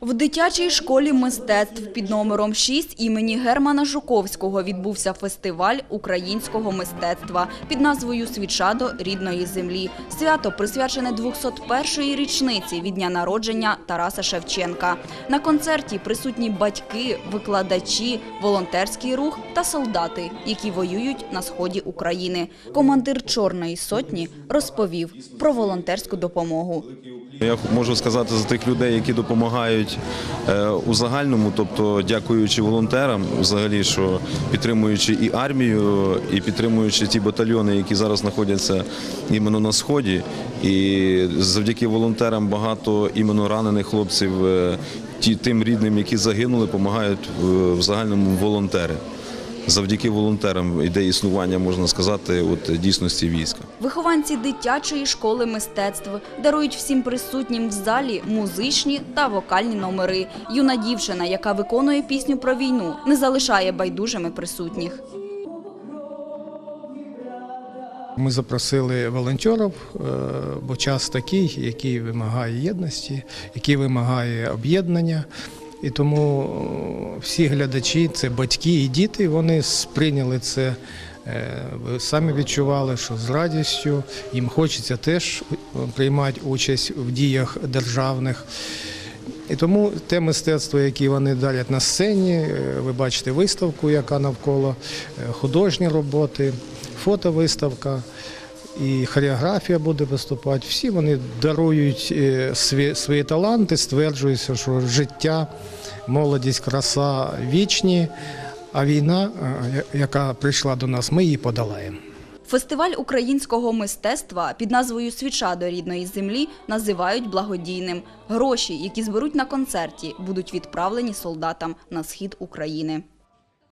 В дитячій школі мистецтв під номером 6 імені Германа Жуковського відбувся фестиваль українського мистецтва під назвою «Свічадо рідної землі». Свято присвячене 201-ї річниці від дня народження Тараса Шевченка. На концерті присутні батьки, викладачі, волонтерський рух та солдати, які воюють на сході України. Командир Чорної сотні розповів про волонтерську допомогу. Я можу сказати за тих людей, які допомагають е, у загальному, тобто дякуючи волонтерам, взагалі, що підтримуючи і армію, і підтримуючи ті батальйони, які зараз знаходяться іменно на сході. І завдяки волонтерам багато іменно ранених хлопців, е, тим рідним, які загинули, допомагають е, в загальному волонтери. Завдяки волонтерам йде існування, можна сказати, от дійсності війська. Вихованці дитячої школи мистецтв дарують всім присутнім в залі музичні та вокальні номери. Юна дівчина, яка виконує пісню про війну, не залишає байдужими присутніх. Ми запросили волонтерів, е, бо час такий, який вимагає єдності, який вимагає об'єднання. І тому е, всі глядачі, це батьки і діти, вони сприйняли це. е, самі відчували, що з радістю їм хочеться теж е, приймати участь в діях державних. І тому те мистецтво, яке вони дарять на сцені, ви бачите виставку, яка навколо художні роботи, фотовиставка і хореографія буде виступати. Всі вони дарують е, свої, свої таланти, стверджується, що життя, молодість, краса вічні, а війна, е, яка прийшла до нас, ми її подолаємо. Фестиваль українського мистецтва під назвою Свіча до рідної землі називають благодійним. Гроші, які зберуть на концерті, будуть відправлені солдатам на схід України.